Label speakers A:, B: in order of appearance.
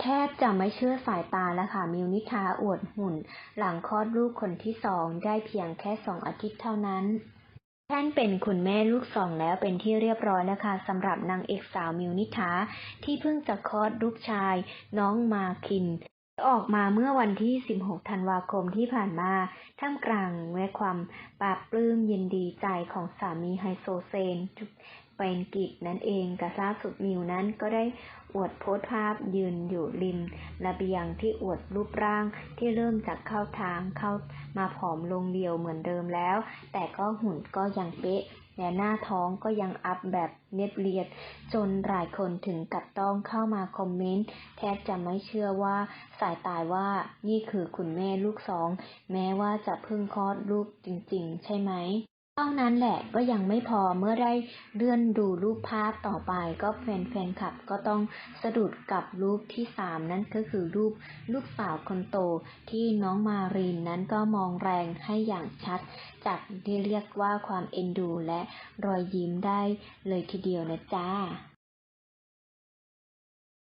A: แทบจะไม่เชื่อสายตาแล้วค่ะ มิวนิธาอวดหุ่น หลังคลอดลูกคนที่สองได้เพียงแค่สองอาทิตย์เท่านั้น ท่านเป็นคุณแม่ลูกสองแล้วเป็นที่เรียบร้อยนะคะสำหรับนางเอกสาวมิวนิธาที่เพิ่งจะคลอดลูกชาย น้องมาคิน ออกมาเมื่อวันที่ 16 ธันวาคมที่ผ่านมา ท่ามกลางแวะความปลาบปลื้มยินดีใจของสามีไฮโซเซน เป็นกิจนั่นเองกับล่าสุดมิวนั้นก็ได้อวดโพสภาพยืนอยู่ริมระเบียงที่อวดรูปร่างที่เริ่มจากเข้าทางเข้ามาผอมลงเดียวเหมือนเดิมแล้ว แต่ก็หุ่นก็ยังเป๊ะและหน้าท้องก็ยังอัพแบบเนียบเรียด จนหลายคนถึงกับต้องเข้ามาคอมเมนต์แทบจะไม่เชื่อว่าสายตายว่านี่คือคุณแม่ลูกสอง แม้ว่าจะเพิ่งคลอดลูกจริง ๆ ใช่ไหม ท่านั้นแหละก็ยังไม่พอเมื่อได้เลื่อนดูรูปภาพต่อไป ก็แฟนๆคลับก็ต้องสะดุดกับรูปที่สามนั่นก็คือรูปลูกสาวคนโตที่น้องมารีนนั้นก็มองแรงให้อย่างชัดจากที่เรียกว่าความเอ็นดูและรอยยิ้มได้เลยทีเดียวนะจ้า